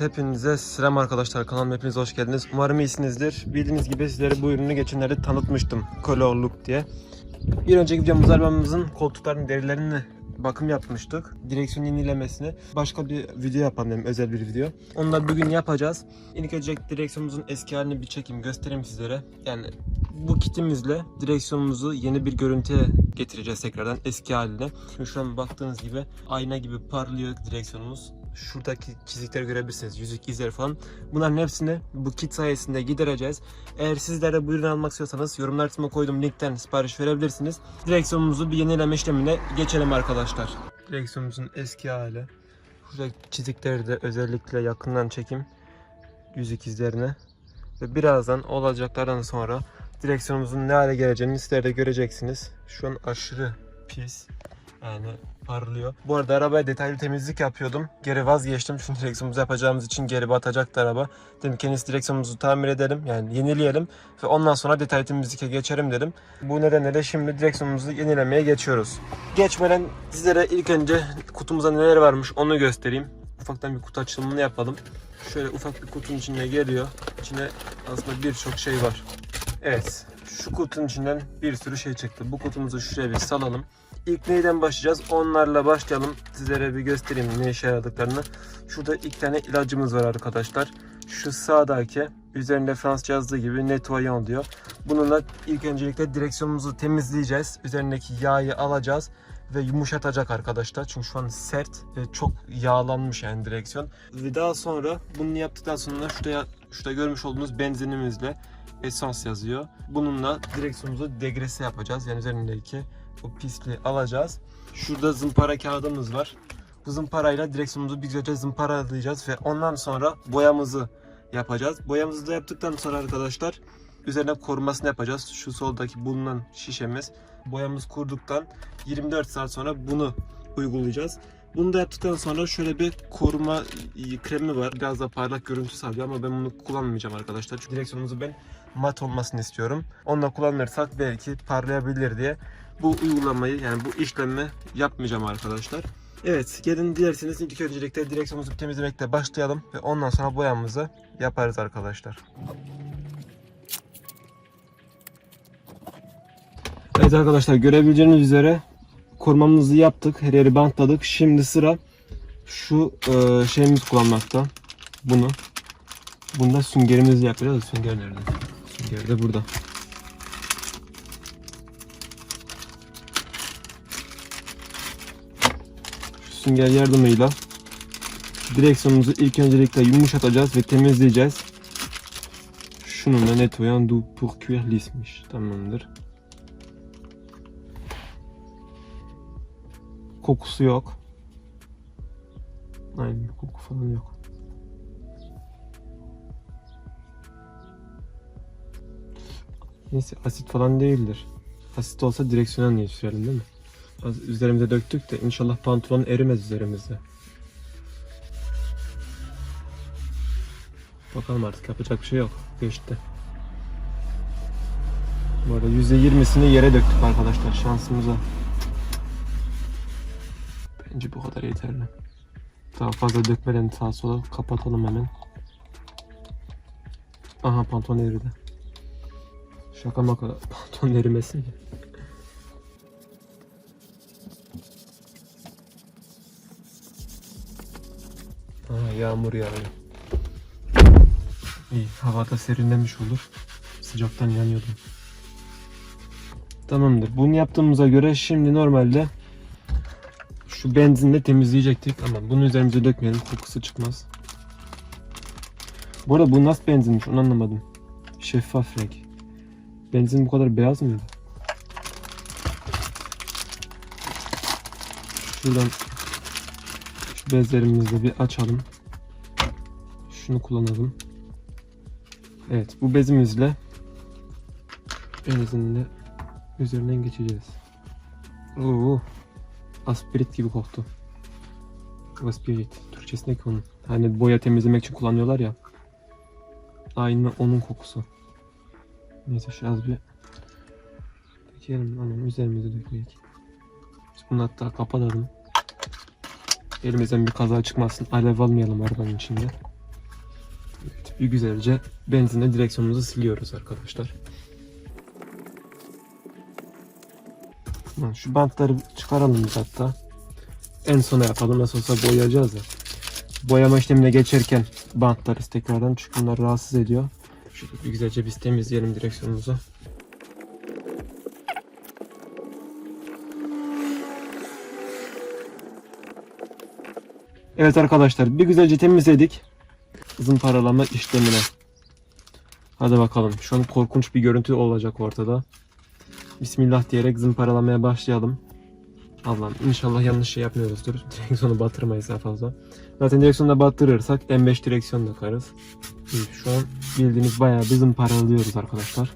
hepinize selam arkadaşlar. Kanalıma hepiniz hoş geldiniz. Umarım iyisinizdir. Bildiğiniz gibi sizlere bu ürünü geçenlerde tanıtmıştım. Color Look diye. Bir önceki videomuzda arabamızın koltuklarının derilerini bakım yapmıştık. Direksiyon yenilemesini. Başka bir video yapalım dedim. Özel bir video. Onu da bugün yapacağız. İlk önce direksiyonumuzun eski halini bir çekeyim göstereyim sizlere. Yani bu kitimizle direksiyonumuzu yeni bir görüntüye getireceğiz tekrardan eski haline. Şimdi şu an baktığınız gibi ayna gibi parlıyor direksiyonumuz. Şuradaki çizikleri görebilirsiniz. Yüzük izleri falan. Bunların hepsini bu kit sayesinde gidereceğiz. Eğer sizler de bu ürünü almak istiyorsanız yorumlar kısmına koyduğum linkten sipariş verebilirsiniz. Direksiyonumuzu bir yenileme işlemine geçelim arkadaşlar. Direksiyonumuzun eski hali. Şuradaki çizikleri de özellikle yakından çekeyim. Yüzük izlerini. Ve birazdan olacaklardan sonra direksiyonumuzun ne hale geleceğini sizler de göreceksiniz. Şu an aşırı pis. Yani parlıyor. Bu arada arabaya detaylı temizlik yapıyordum. Geri vazgeçtim. Çünkü direksiyonumuzu yapacağımız için geri batacaktı araba. Dedim ki en iyisi direksiyonumuzu tamir edelim. Yani yenileyelim. Ve ondan sonra detaylı temizlike geçerim dedim. Bu nedenle de şimdi direksiyonumuzu yenilemeye geçiyoruz. Geçmeden sizlere ilk önce kutumuzda neler varmış onu göstereyim. Ufaktan bir kutu açılımını yapalım. Şöyle ufak bir kutunun içine geliyor. İçine aslında birçok şey var. Evet. Şu kutunun içinden bir sürü şey çıktı. Bu kutumuzu şuraya bir salalım. İlk neyden başlayacağız? Onlarla başlayalım. Sizlere bir göstereyim ne işe yaradıklarını. Şurada iki tane ilacımız var arkadaşlar. Şu sağdaki üzerinde Fransızca yazdığı gibi nettoyant diyor. Bununla ilk öncelikle direksiyonumuzu temizleyeceğiz. Üzerindeki yağı alacağız ve yumuşatacak arkadaşlar. Çünkü şu an sert ve çok yağlanmış yani direksiyon. Ve daha sonra bunu yaptıktan sonra şurada şurada görmüş olduğunuz benzinimizle esans yazıyor. Bununla direksiyonumuzu degrese yapacağız. Yani üzerindeki o pisliği alacağız. Şurada zımpara kağıdımız var. Bu zımparayla direksiyonumuzu bir güzelce zımparalayacağız ve ondan sonra boyamızı yapacağız. Boyamızı da yaptıktan sonra arkadaşlar üzerine korumasını yapacağız. Şu soldaki bulunan şişemiz. Boyamız kurduktan 24 saat sonra bunu uygulayacağız. Bunu da yaptıktan sonra şöyle bir koruma kremi var. Biraz da parlak görüntü sağlıyor ama ben bunu kullanmayacağım arkadaşlar. Çünkü direksiyonumuzu ben mat olmasını istiyorum. Onunla kullanırsak belki parlayabilir diye bu uygulamayı yani bu işlemi yapmayacağım arkadaşlar. Evet gelin dilerseniz ilk öncelikle direksiyonumuzu temizlemekle başlayalım ve ondan sonra boyamızı yaparız arkadaşlar. Evet arkadaşlar görebileceğiniz üzere korumamızı yaptık. Her yeri bantladık. Şimdi sıra şu e, şeyimiz kullanmakta. Bunu. Bunda süngerimizi yapacağız. Sünger nerede? Sünger de burada. Sünger yardımıyla direksiyonumuzu ilk öncelikle yumuşatacağız ve temizleyeceğiz. Şununla nettoyant du pour cuir lismiş. Tamamdır. Kokusu yok. Aynen koku falan yok. Neyse asit falan değildir. Asit olsa direksiyona niye değil mi? Az üzerimize döktük de inşallah pantolon erimez üzerimizde. Bakalım artık yapacak bir şey yok. Geçti. Bu arada %20'sini yere döktük arkadaşlar şansımıza. Bence bu kadar yeterli. Daha fazla dökmeden sağa sola kapatalım hemen. Aha pantolon eridi. Şaka maka pantolon erimesin. Aha yağmur yağıyor. İyi havada serinlemiş olur. Sıcaktan yanıyordum. Tamamdır. Bunu yaptığımıza göre şimdi normalde şu benzinle temizleyecektik ama bunu üzerimize dökmeyelim kokusu çıkmaz. Bu arada bu nasıl benzinmiş onu anlamadım. Şeffaf renk. Benzin bu kadar beyaz mıydı? Şuradan şu bezlerimizi bir açalım. Şunu kullanalım. Evet bu bezimizle benzinle üzerinden geçeceğiz. Oo. Aspirit gibi koktu. Aspirit. Türkçesi ne ki onun? Hani boya temizlemek için kullanıyorlar ya. Aynı onun kokusu. Neyse şu az bir dökelim. Aman üzerimize dökmek. Biz bunu hatta kapatalım. Elimizden bir kaza çıkmasın. Alev almayalım arabanın içinde. bir güzelce benzinle direksiyonumuzu siliyoruz arkadaşlar. Şu bantları çıkaralım biz hatta. En sona yapalım. Nasıl olsa boyayacağız ya. Boyama işlemine geçerken bantlarız tekrardan çünkü bunlar rahatsız ediyor. Şöyle bir güzelce biz temizleyelim direksiyonumuzu. Evet arkadaşlar bir güzelce temizledik. Zımparalama işlemine. Hadi bakalım. Şu an korkunç bir görüntü olacak ortada. Bismillah diyerek zımparalamaya başlayalım. Allah'ım inşallah yanlış şey yapmıyoruzdur. Direksiyonu batırmayız daha fazla. Zaten direksiyonu da batırırsak M5 direksiyon takarız. İyi, Şu an bildiğiniz bayağı bir zımparalıyoruz arkadaşlar.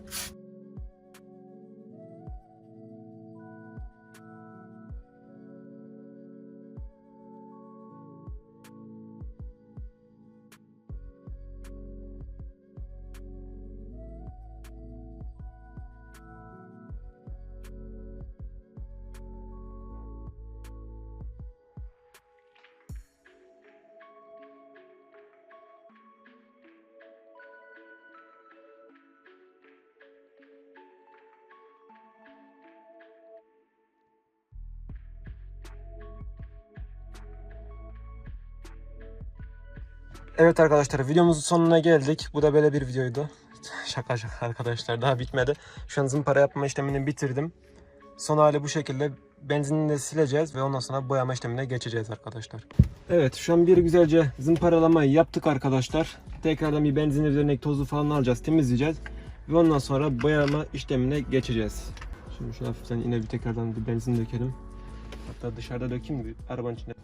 Evet arkadaşlar videomuzun sonuna geldik. Bu da böyle bir videoydu. Şaka şaka arkadaşlar daha bitmedi. Şu an zımpara yapma işlemini bitirdim. Son hali bu şekilde. Benzinini de sileceğiz ve ondan sonra boyama işlemine geçeceğiz arkadaşlar. Evet şu an bir güzelce zımparalamayı yaptık arkadaşlar. Tekrardan bir benzin üzerindeki tozu falan alacağız, temizleyeceğiz. Ve ondan sonra boyama işlemine geçeceğiz. Şimdi şuna hafiften yine bir tekrardan bir benzin dökelim. Hatta dışarıda dökeyim bir arabanın içinde.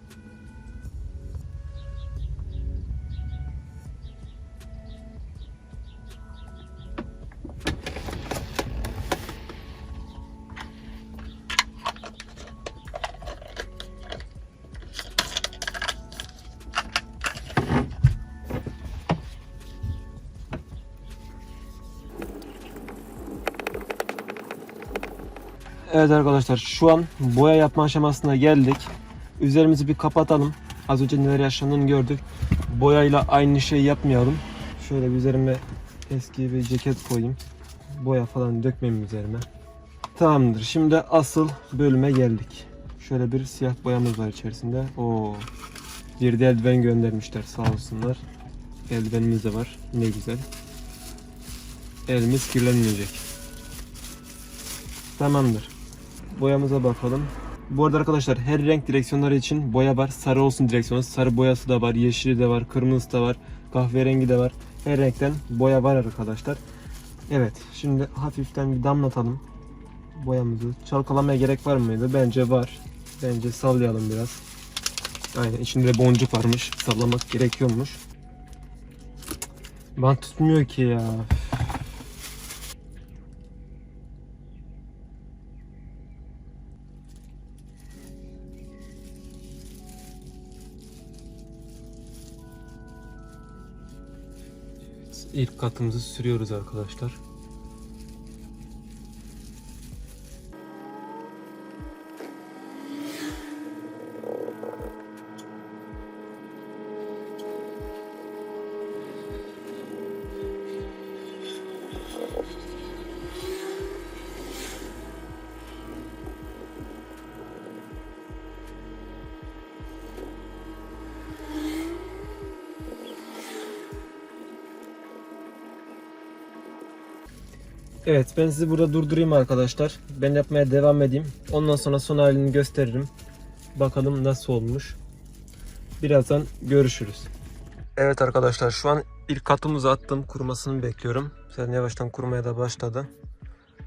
Evet arkadaşlar şu an boya yapma aşamasına geldik. Üzerimizi bir kapatalım. Az önce neler yaşandığını gördük. Boyayla aynı şey yapmayalım. Şöyle bir üzerime eski bir ceket koyayım. Boya falan dökmeyeyim üzerime. Tamamdır. Şimdi asıl bölüme geldik. Şöyle bir siyah boyamız var içerisinde. Oo. Bir de eldiven göndermişler sağ olsunlar. Eldivenimiz de var. Ne güzel. Elimiz kirlenmeyecek. Tamamdır. Boyamıza bakalım. Bu arada arkadaşlar her renk direksiyonları için boya var. Sarı olsun direksiyonu. Sarı boyası da var. Yeşili de var. Kırmızısı da var. Kahverengi de var. Her renkten boya var arkadaşlar. Evet. Şimdi hafiften bir damlatalım. Boyamızı. Çalkalamaya gerek var mıydı? Bence var. Bence sallayalım biraz. Aynen. içinde boncuk varmış. Sallamak gerekiyormuş. Bant tutmuyor ki ya. İlk katımızı sürüyoruz arkadaşlar. Evet ben sizi burada durdurayım arkadaşlar. Ben yapmaya devam edeyim. Ondan sonra son halini gösteririm. Bakalım nasıl olmuş. Birazdan görüşürüz. Evet arkadaşlar şu an ilk katımızı attım. Kurumasını bekliyorum. Zaten yavaştan kurumaya da başladı.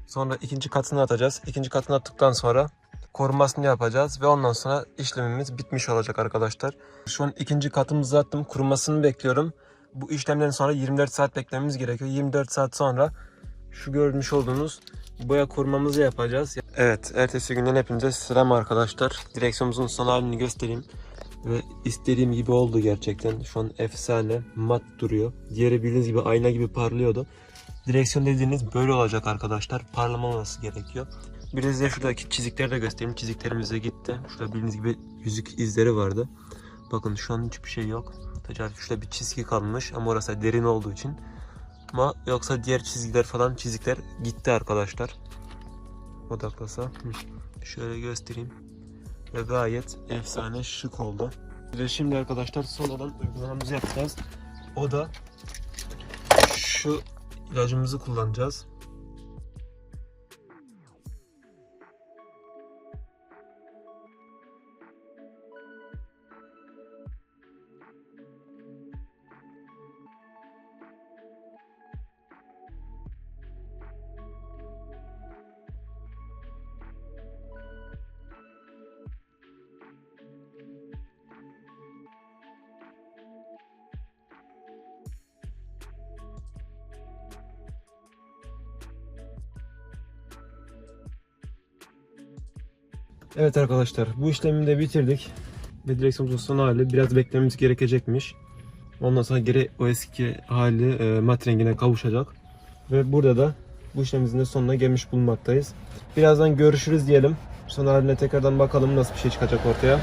Sonra ikinci katını atacağız. İkinci katını attıktan sonra korumasını yapacağız ve ondan sonra işlemimiz bitmiş olacak arkadaşlar. Şu an ikinci katımızı attım. Kurumasını bekliyorum. Bu işlemden sonra 24 saat beklememiz gerekiyor. 24 saat sonra şu görmüş olduğunuz boya kurmamızı yapacağız. Evet, ertesi günden hepinize selam arkadaşlar. Direksiyonumuzun son halini göstereyim. Ve istediğim gibi oldu gerçekten. Şu an efsane, mat duruyor. Diğeri bildiğiniz gibi ayna gibi parlıyordu. Direksiyon dediğiniz böyle olacak arkadaşlar. Parlamaması gerekiyor. Bir de size şuradaki çizikleri de göstereyim. Çiziklerimiz de gitti. Şurada bildiğiniz gibi yüzük izleri vardı. Bakın şu an hiçbir şey yok. Tekerlek şurada bir çizgi kalmış ama orası derin olduğu için. Ama yoksa diğer çizgiler falan çizikler gitti arkadaşlar. Odaklasa. Şöyle göstereyim. Ve gayet efsane şık oldu. Ve şimdi arkadaşlar son olan uygulamamızı yapacağız. O da şu ilacımızı kullanacağız. Evet arkadaşlar bu işlemi de bitirdik. Ve direksiyonumuzun son hali biraz beklememiz gerekecekmiş. Ondan sonra geri o eski hali e, mat rengine kavuşacak. Ve burada da bu işlemimizin de sonuna gelmiş bulunmaktayız. Birazdan görüşürüz diyelim. Son haline tekrardan bakalım nasıl bir şey çıkacak ortaya.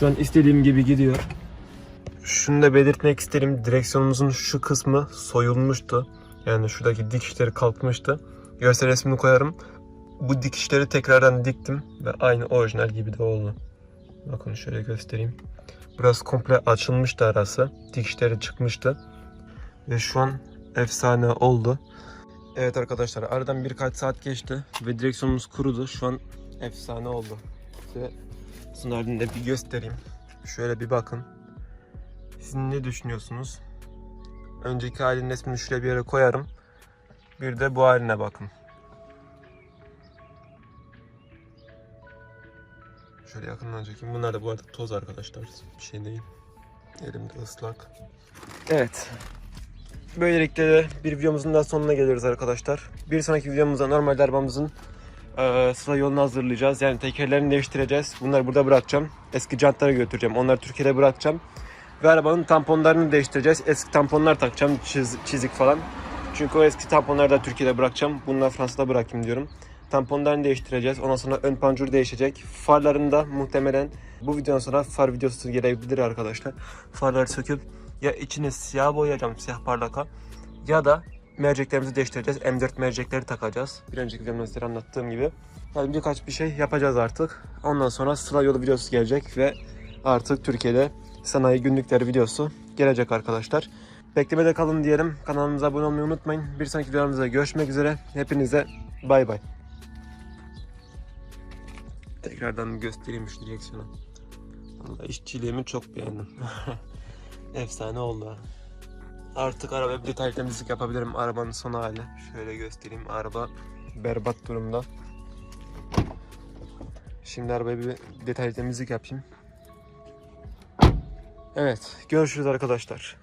Şu an istediğim gibi gidiyor. Şunu da belirtmek isterim. Direksiyonumuzun şu kısmı soyulmuştu. Yani şuradaki dikişleri kalkmıştı. Görsel resmini koyarım. Bu dikişleri tekrardan diktim ve aynı orijinal gibi de oldu. Bakın şöyle göstereyim. Burası komple açılmıştı arası. Dikişleri çıkmıştı. Ve şu an efsane oldu. Evet arkadaşlar aradan birkaç saat geçti ve direksiyonumuz kurudu. Şu an efsane oldu. Size sınavını da bir göstereyim. Şöyle bir bakın. Siz ne düşünüyorsunuz? Önceki halinin resmini şuraya bir yere koyarım. Bir de bu haline bakın. Şöyle yakından çekeyim. Bunlar da bu arada toz arkadaşlar. Bir şey değil. Elimde ıslak. Evet. Böylelikle de bir videomuzun daha sonuna geliyoruz arkadaşlar. Bir sonraki videomuzda normal arabamızın eee sıra yolunu hazırlayacağız. Yani tekerlerini değiştireceğiz. Bunları burada bırakacağım. Eski jantlara götüreceğim. Onları Türkiye'de bırakacağım. Ve arabanın tamponlarını değiştireceğiz. Eski tamponlar takacağım. Çiz- çizik falan. Çünkü o eski tamponları da Türkiye'de bırakacağım. Bunları Fransa'da bırakayım diyorum. Tamponlarını değiştireceğiz. Ondan sonra ön pancur değişecek. Farlarını da muhtemelen bu videonun sonra far videosu gelebilir arkadaşlar. Farları söküp ya içine siyah boyayacağım siyah parlaka ya da merceklerimizi değiştireceğiz. M4 mercekleri takacağız. Bir önceki videomda size anlattığım gibi. Yani birkaç bir şey yapacağız artık. Ondan sonra sıra yolu videosu gelecek ve artık Türkiye'de sanayi günlükleri videosu gelecek arkadaşlar. Beklemede kalın diyelim. Kanalımıza abone olmayı unutmayın. Bir sonraki videomuzda görüşmek üzere. Hepinize bay bay. Tekrardan göstereyim şu direksiyonu. Vallahi işçiliğimi çok beğendim. Efsane oldu. Artık arabaya detay temizlik yapabilirim arabanın son hali. Şöyle göstereyim. Araba berbat durumda. Şimdi arabaya bir detay temizlik yapayım. Evet, görüşürüz arkadaşlar.